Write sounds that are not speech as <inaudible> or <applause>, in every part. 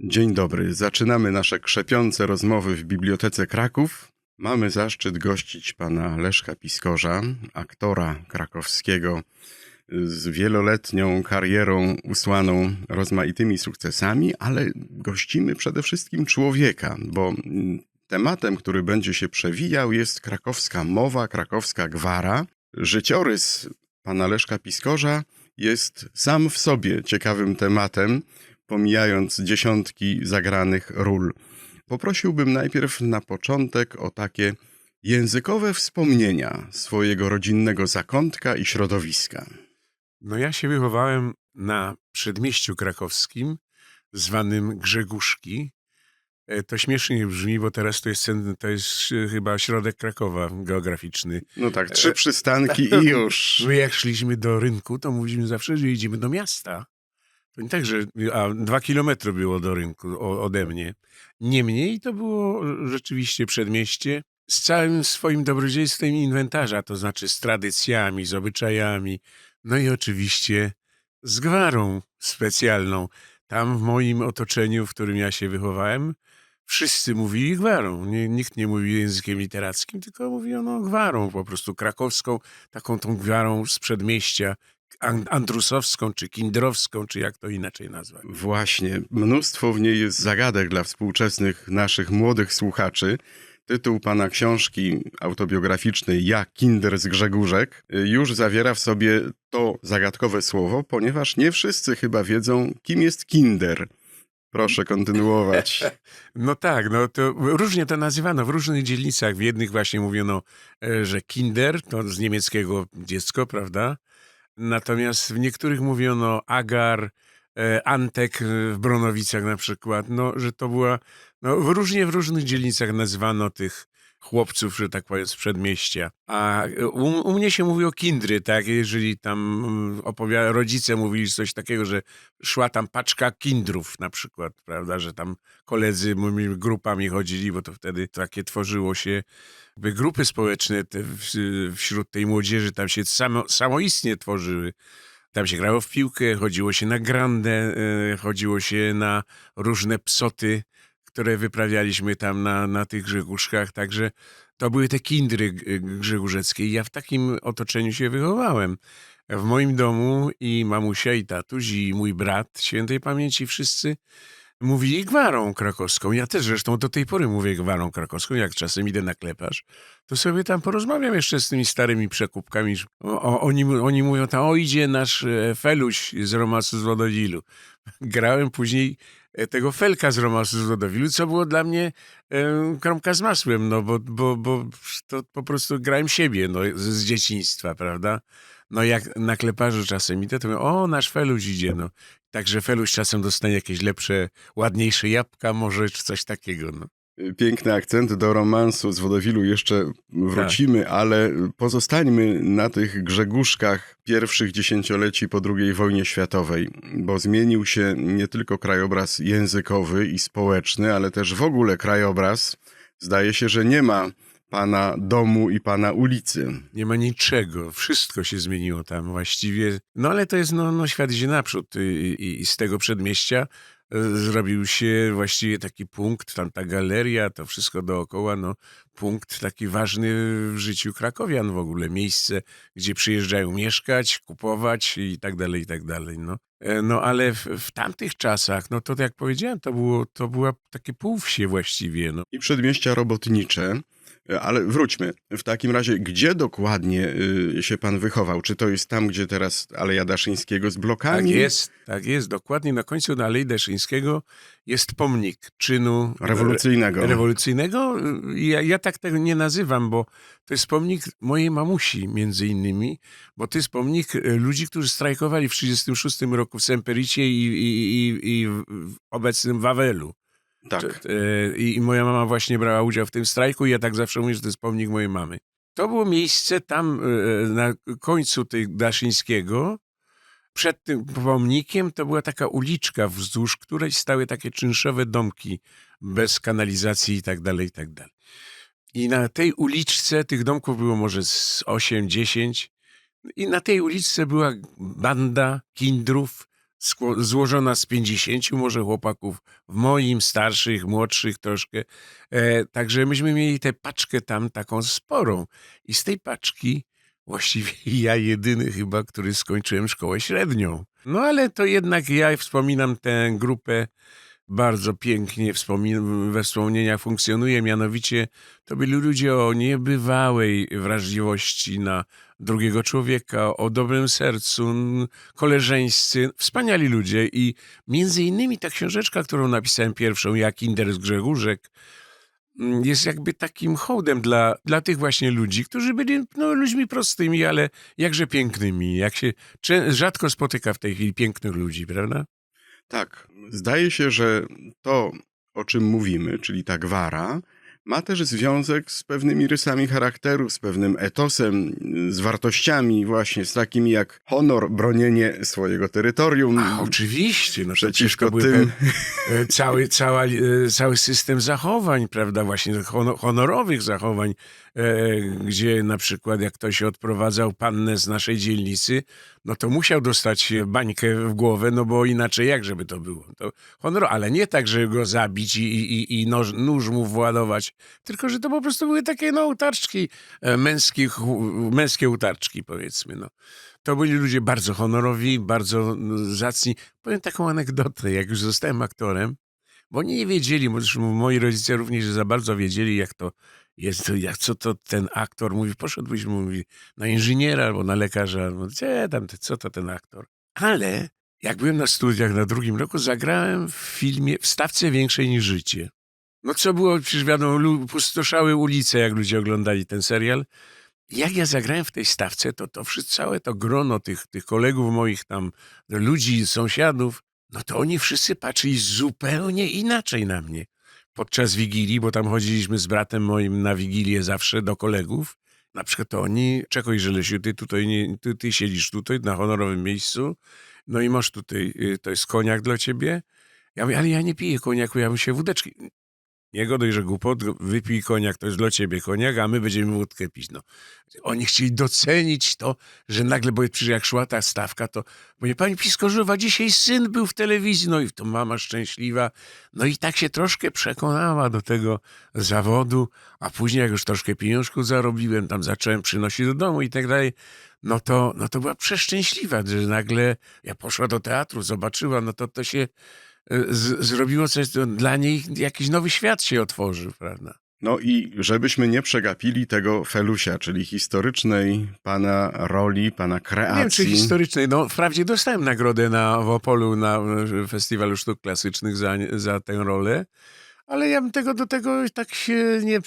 Dzień dobry. Zaczynamy nasze krzepiące rozmowy w Bibliotece Kraków. Mamy zaszczyt gościć pana Leszka Piskorza, aktora krakowskiego z wieloletnią karierą usłaną rozmaitymi sukcesami, ale gościmy przede wszystkim człowieka, bo tematem, który będzie się przewijał, jest krakowska mowa, krakowska gwara. Życiorys pana Leszka Piskorza jest sam w sobie ciekawym tematem, pomijając dziesiątki zagranych ról. Poprosiłbym najpierw na początek o takie językowe wspomnienia swojego rodzinnego zakątka i środowiska. No ja się wychowałem na przedmieściu krakowskim, zwanym Grzeguszki. E, To śmiesznie brzmi, bo teraz to jest, to jest e, chyba środek Krakowa geograficzny. No tak, trzy przystanki <laughs> i już. My jak szliśmy do rynku, to mówiliśmy zawsze, że idziemy do miasta. To nie tak, że a dwa kilometry było do rynku ode mnie. Niemniej to było rzeczywiście przedmieście z całym swoim dobrodziejstwem inwentarza, to znaczy z tradycjami, z obyczajami, no i oczywiście z gwarą specjalną. Tam w moim otoczeniu, w którym ja się wychowałem, wszyscy mówili gwarą. Nikt nie mówił językiem literackim, tylko mówiono gwarą po prostu krakowską, taką tą gwarą z przedmieścia, andrusowską, czy kindrowską, czy jak to inaczej nazwać. Właśnie, mnóstwo w niej jest zagadek dla współczesnych naszych młodych słuchaczy. Tytuł pana książki autobiograficznej Ja, Kinder z Grzegórzek y, już zawiera w sobie to zagadkowe słowo, ponieważ nie wszyscy chyba wiedzą, kim jest Kinder. Proszę kontynuować. <laughs> No tak, no to różnie to nazywano w różnych dzielnicach. W jednych właśnie mówiono, e, że Kinder, to z niemieckiego dziecko, prawda? Natomiast w niektórych mówiono Agar, e, Antek e, w Bronowicach na przykład, no, że to była, no różnie w różnych dzielnicach nazywano tych chłopców, że tak powiem, z przedmieścia. A u, u mnie się mówi o kindry, tak? Jeżeli tam mm, opowiada, rodzice mówili coś takiego, że szła tam paczka kindrów na przykład, prawda? Że tam koledzy moimi grupami chodzili, bo to wtedy takie tworzyło się jakby grupy społeczne te, w, wśród tej młodzieży, tam się samo, samoistnie tworzyły. Tam się grało w piłkę, chodziło się na grandę, e, chodziło się na różne psoty, które wyprawialiśmy tam na, na tych Grzegórzkach, także to były te kindry grzegórzeckie ja w takim otoczeniu się wychowałem. W moim domu i mamusia, i tatuś, i mój brat świętej pamięci wszyscy mówili gwarą krakowską. Ja też zresztą do tej pory mówię gwarą krakowską. Jak czasem idę na kleparz, to sobie tam porozmawiam jeszcze z tymi starymi przekupkami. O, o, oni, oni mówią tam, o idzie nasz e, Feluś z Romasu z Wodowilu. <laughs> Grałem później tego Felka z Romasu z Wodowilu, co było dla mnie e, kromka z masłem, no bo, bo, bo to po prostu grałem siebie no, z, z dzieciństwa, prawda? No jak na kleparzu czasem idę, to mówię, o, nasz Feluś idzie, no. Także Feluś czasem dostanie jakieś lepsze, ładniejsze jabłka może, czy coś takiego, no. Piękny akcent do romansu z Wodowilu jeszcze wrócimy, ale pozostańmy na tych Grzegórzkach pierwszych dziesięcioleci po II wojnie światowej, bo zmienił się nie tylko krajobraz językowy i społeczny, ale też w ogóle krajobraz. Zdaje się, że nie ma pana domu i pana ulicy. Nie ma niczego, wszystko się zmieniło tam właściwie. No ale to jest, no, no świat idzie naprzód i, i, i z tego przedmieścia zrobił się właściwie taki punkt, tam ta galeria, to wszystko dookoła, no punkt taki ważny w życiu krakowian w ogóle, miejsce, gdzie przyjeżdżają mieszkać, kupować i tak dalej, i tak dalej, no. E, No ale w, w tamtych czasach, no to jak powiedziałem, to było, to była takie półwsie właściwie, no. I przedmieścia robotnicze. Ale wróćmy. W takim razie, gdzie dokładnie y, się pan wychował? Czy to jest tam, gdzie teraz Aleja Daszyńskiego z Tak blokami? jest, tak jest. Dokładnie na końcu na Alei Deszyńskiego jest pomnik czynu Rewolucyjnego. rewolucyjnego. Ja, ja tak tego nie nazywam, bo to jest pomnik mojej mamusi między innymi, bo to jest pomnik e, ludzi, którzy strajkowali w 1936 roku w Sempericie i, i, i, i w obecnym Wawelu. Tak. E, I i moja mama właśnie brała udział w tym strajku i ja tak zawsze mówię, że to jest pomnik mojej mamy. To było miejsce tam e, na końcu tej Daszyńskiego. Przed tym pomnikiem to była taka uliczka, wzdłuż której stały takie czynszowe domki bez kanalizacji i tak dalej, i tak dalej. I na tej uliczce tych domków było może z 8, 10 i na tej uliczce była banda kindrów, złożona z 50 może chłopaków, w moim, starszych, młodszych troszkę. E, także myśmy mieli tę paczkę tam taką sporą. I z tej paczki właściwie <laughs> ja jedyny chyba, który skończyłem szkołę średnią. No ale to jednak ja wspominam tę grupę bardzo pięknie we wspomnieniach funkcjonuje. Mianowicie to byli ludzie o niebywałej wrażliwości na drugiego człowieka, o dobrym sercu, koleżeńscy, wspaniali ludzie. I między innymi ta książeczka, którą napisałem pierwszą, Jak Inder z Grzegórzek, jest jakby takim hołdem dla, dla tych właśnie ludzi, którzy byli no, ludźmi prostymi, ale jakże pięknymi. Jak się rzadko spotyka w tej chwili pięknych ludzi, prawda? Tak, zdaje się, że to, o czym mówimy, czyli ta gwara, ma też związek z pewnymi rysami charakteru, z pewnym etosem, z wartościami właśnie, z takimi jak honor, bronienie swojego terytorium. A, oczywiście, no Przeciwko to tym, pe- e, cały, cała, e, cały system zachowań, prawda, właśnie hono- honorowych zachowań, e, gdzie na przykład jak ktoś odprowadzał pannę z naszej dzielnicy, no to musiał dostać bańkę w głowę, no bo inaczej jak żeby to było? To honor, ale nie tak, żeby go zabić i, i, i noż, nóż mu władować, tylko że to po prostu były takie no utarczki, e, męskich, męskie utarczki powiedzmy, no. To byli ludzie bardzo honorowi, bardzo mm, zacni. Powiem taką anegdotę, jak już zostałem aktorem, bo oni nie wiedzieli, bo moi rodzice również za bardzo wiedzieli, jak to jest, to jak co to ten aktor mówi. Poszedłbyś, mówi, na inżyniera albo na lekarza, albo gdzie tam, co to ten aktor. Ale jak byłem na studiach na drugim roku, zagrałem w filmie w stawce większej niż życie. No co było, przecież wiadomo, pustoszały ulice, jak ludzie oglądali ten serial. Jak ja zagrałem w tej stawce, to to wszyscy, całe to grono tych, tych kolegów moich tam, ludzi, sąsiadów, no to oni wszyscy patrzyli zupełnie inaczej na mnie. Podczas Wigilii, bo tam chodziliśmy z bratem moim na Wigilię zawsze do kolegów, na przykład to oni, czekaj Żelesiu, ty tutaj, nie, ty, ty siedzisz tutaj na honorowym miejscu, no i masz tutaj, y, to jest koniak dla ciebie. Ja mówię, ale ja nie piję koniaku, ja bym się wódeczki... Nie godaj, że głupot, wypij koniak, to jest dla ciebie koniak, a my będziemy wódkę pić. No. Oni chcieli docenić to, że nagle, bo przecież jak szła ta stawka, to mówię, pani Piskorzowa, dzisiaj syn był w telewizji, no i to mama szczęśliwa. No i tak się troszkę przekonała do tego zawodu, a później jak już troszkę pieniążków zarobiłem, tam zacząłem przynosić do domu i tak dalej, no to, no to była przeszczęśliwa, że nagle ja poszła do teatru, zobaczyła, no to to się z, zrobiło coś, to dla niej jakiś nowy świat się otworzył, prawda? No i żebyśmy nie przegapili tego felusia, czyli historycznej pana roli, pana kreacji. Nie wiem, czy historycznej. No, wprawdzie dostałem nagrodę na, w Opolu na Festiwalu Sztuk Klasycznych za, za tę rolę, ale ja bym tego do tego tak się nie...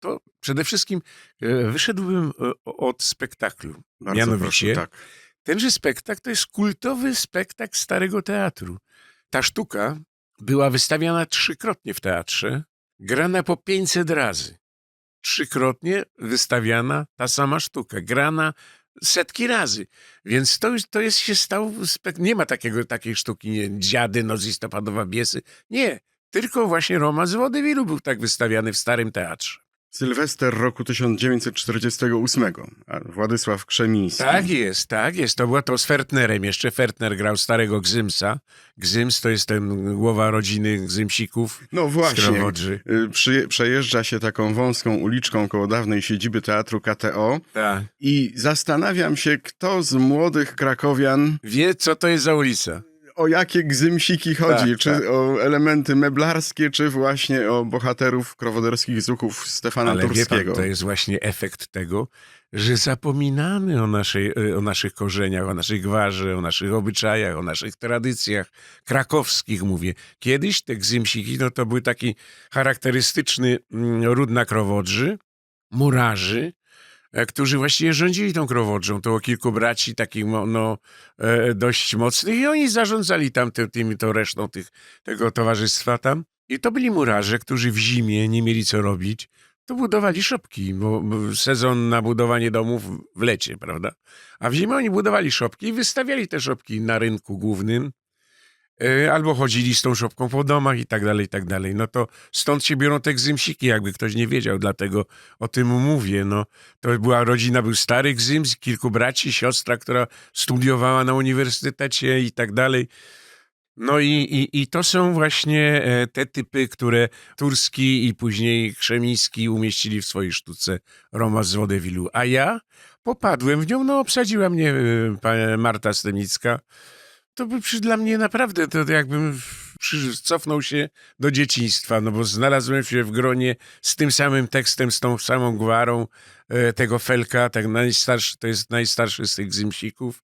To przede wszystkim e, wyszedłbym e, od spektaklu. Bardzo Mianowicie, proszę, tak. tenże spektakl to jest kultowy spektakl Starego Teatru. Ta sztuka była wystawiana trzykrotnie w teatrze, grana po 500 razy. Trzykrotnie wystawiana ta sama sztuka, grana setki razy. Więc to, to jest się stał, spek- nie ma takiego, takiej sztuki, nie, dziady, noc listopadowa, biesy. Nie, tylko właśnie romans z Wodywilu był tak wystawiany w Starym Teatrze. Sylwester roku 1948, a Władysław Krzemiński. Tak jest, tak jest. To była to z Fertnerem. Jeszcze Fertner grał starego Gzymsa. Gzyms to jest ten głowa rodziny Gzymsików No właśnie. Y, Przy, przejeżdża się taką wąską uliczką koło dawnej siedziby Teatru KTO Tak. i zastanawiam się, kto z młodych krakowian Wie, co to jest za ulica. O jakie gzymsiki chodzi, Tak, czy tak. o elementy meblarskie, czy właśnie o bohaterów krowoderskich zuchów Stefana Ale wie pan, Turskiego. to jest właśnie efekt tego, że zapominamy o, naszej, e, o naszych korzeniach, o naszej gwarze, o naszych obyczajach, o naszych tradycjach krakowskich, mówię. Kiedyś te gzymsiki, no to był taki charakterystyczny mm, ród na krowodrzy, murarzy, którzy właściwie rządzili tą krowodrzą. To było kilku braci takich no, e, dość mocnych i oni zarządzali tam ty, tymi, to resztą tych, tego towarzystwa tam. I to byli murarze, którzy w zimie nie mieli co robić, to budowali szopki, bo sezon na budowanie domów w lecie, prawda? A w zimę oni budowali szopki i wystawiali te szopki na rynku głównym. E, albo chodzili z tą szopką po domach i tak dalej, i tak dalej. No to stąd się biorą te gzymsiki, jakby ktoś nie wiedział, dlatego o tym mówię. No, to była rodzina, był stary gzyms, kilku braci, siostra, która studiowała na uniwersytecie i tak dalej. No i, i, i to są właśnie e, te typy, które Turski i później Krzemiński umieścili w swojej sztuce Roma z Wodewilu. A ja popadłem w nią, no obsadziła mnie e, Marta Stemicka. To by przy, dla mnie naprawdę, to jakbym cofnął się do dzieciństwa, no bo znalazłem się w gronie z tym samym tekstem, z tą samą gwarą e, tego Felka, tak najstarszy, to jest najstarszy z tych zymsików.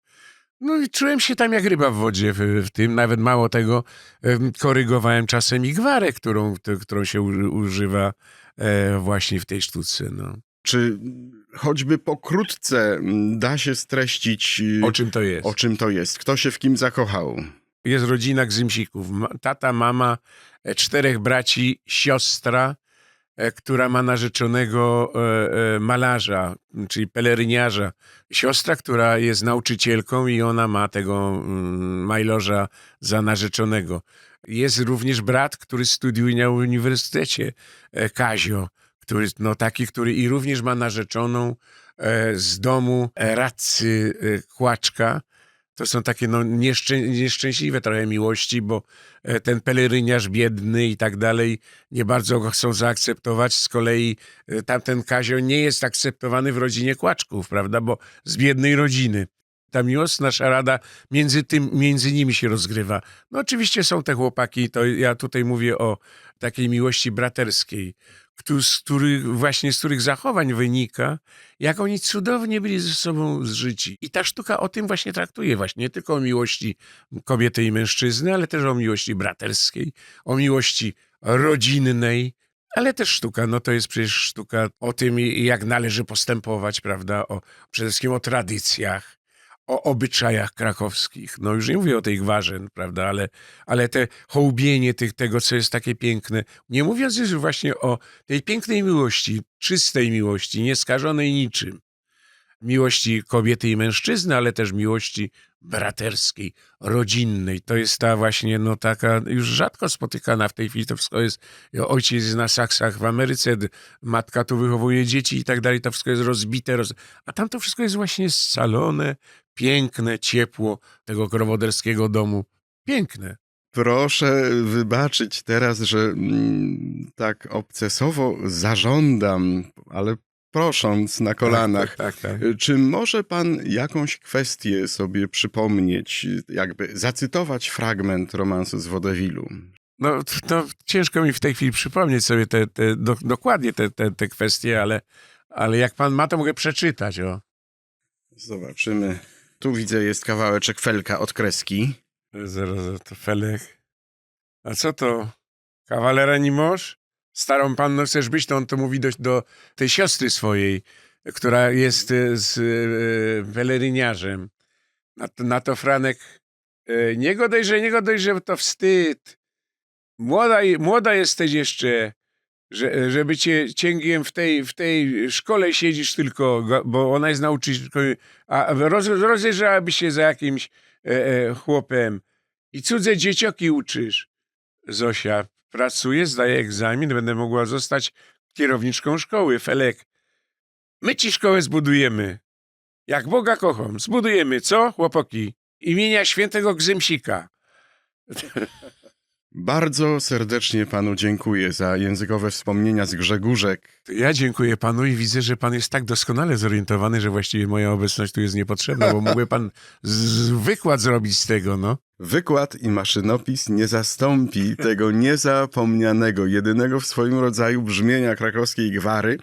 No i czułem się tam jak ryba w wodzie w, w tym. Nawet mało tego, em, korygowałem czasem i gwarę, którą, t- którą się u, używa e, właśnie w tej sztuce. No. Czy choćby pokrótce mm, da się streścić, y, O czym to jest? o czym to jest? Kto się w kim zakochał? Jest rodzina Gzymsików. Tata, mama, e, czterech braci, siostra, e, która ma narzeczonego e, malarza, czyli peleryniarza. Siostra, która jest nauczycielką i ona ma tego mm, majlorza za narzeczonego. Jest również brat, który studiuje na uniwersytecie, Kazio, który, no taki, który i również ma narzeczoną e, z domu e, radcy e, Kłaczka. To są takie no, nieszczę, nieszczęśliwe trochę miłości, bo e, ten peleryniarz biedny i tak dalej nie bardzo go chcą zaakceptować. Z kolei e, tamten Kazio nie jest akceptowany w rodzinie Kłaczków, prawda, bo z biednej rodziny. Ta miłosna szarada między, tym, między nimi się rozgrywa. No oczywiście są te chłopaki, to ja tutaj mówię o takiej miłości braterskiej, z których, właśnie z których zachowań wynika, jak oni cudownie byli ze sobą zżyci. I ta sztuka o tym właśnie traktuje, właśnie nie tylko o miłości kobiety i mężczyzny, ale też o miłości braterskiej, o miłości rodzinnej, ale też sztuka, no to jest przecież sztuka o tym, jak należy postępować, prawda, o, przede wszystkim o tradycjach, o obyczajach krakowskich. No już nie mówię o tej gwarze, prawda, ale, ale te hołbienie tych, tego, co jest takie piękne. Nie mówiąc już właśnie o tej pięknej miłości, czystej miłości, nieskażonej niczym. Miłości kobiety i mężczyzny, ale też miłości braterskiej, rodzinnej. To jest ta właśnie, no taka już rzadko spotykana w tej chwili. To wszystko jest, ojciec na saksach w Ameryce, matka tu wychowuje dzieci i tak dalej. To wszystko jest rozbite, roz... a tam to wszystko jest właśnie scalone, piękne, ciepło tego krowoderskiego domu. Piękne. Proszę wybaczyć teraz, że mm, tak obcesowo zażądam, ale prosząc na kolanach. Tak, tak. tak. Czy może pan jakąś kwestię sobie przypomnieć, jakby zacytować fragment romansu z Wodewilu? No to ciężko mi w tej chwili przypomnieć sobie te, te, do, dokładnie te, te, te kwestie, ale, ale jak pan ma, to mogę przeczytać. O. Zobaczymy. Tu widzę, jest kawałeczek felka od kreski. Zaraz, to Felek. A co to? Kawalera nie możesz? Starą panną chcesz być, to on to mówi do, do tej siostry swojej, która jest e, z e, peleryniarzem. Na to, na to Franek, e, nie godaj, że nie godaj, że to wstyd. Młoda, młoda jesteś jeszcze, że, żeby cię cięgiem w tej, w tej szkole siedzisz tylko, go- bo ona jest nauczycielką, a roz, rozejrzałabyś się za jakimś e, e, chłopem i cudze dziecioki uczysz. Zosia pracuje, zdaje egzamin, będę mogła zostać kierowniczką szkoły. Felek, my ci szkołę zbudujemy. Jak Boga kocham, zbudujemy, co, chłopaki? Imienia świętego Gzymsika. <laughs> Bardzo serdecznie panu dziękuję za językowe wspomnienia z Grzegórzek. Ja dziękuję panu i widzę, że pan jest tak doskonale zorientowany, że właściwie moja obecność tu jest niepotrzebna, bo mógłby pan wykład zrobić z tego, no. Wykład i maszynopis nie zastąpi tego niezapomnianego, jedynego w swoim rodzaju brzmienia krakowskiej gwary,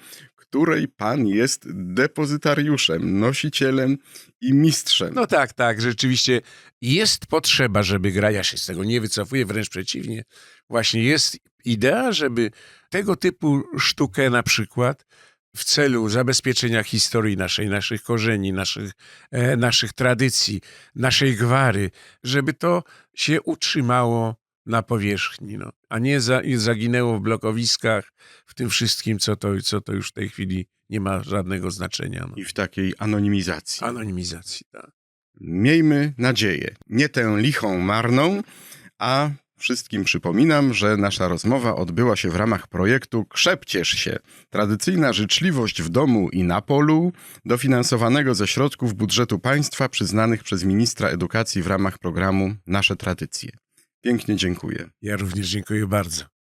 której pan jest depozytariuszem, nosicielem i mistrzem. No tak, tak, rzeczywiście jest potrzeba, żeby gra, ja się z tego nie wycofuję, wręcz przeciwnie. Właśnie jest idea, żeby tego typu sztukę na przykład w celu zabezpieczenia historii naszej, naszych korzeni, naszych, e, naszych tradycji, naszej gwary, żeby to się utrzymało na powierzchni, no, a nie za, zaginęło w blokowiskach, w tym wszystkim, co to, co to już w tej chwili nie ma żadnego znaczenia. No. I w takiej anonimizacji. Anonimizacji, tak. Miejmy nadzieję, nie tę lichą marną, A wszystkim przypominam, że nasza rozmowa odbyła się w ramach projektu Krzepciesz się. Tradycyjna życzliwość w domu i na polu, dofinansowanego ze środków budżetu państwa przyznanych przez ministra edukacji w ramach programu Nasze Tradycje. Pięknie dziękuję. Ja również dziękuję bardzo.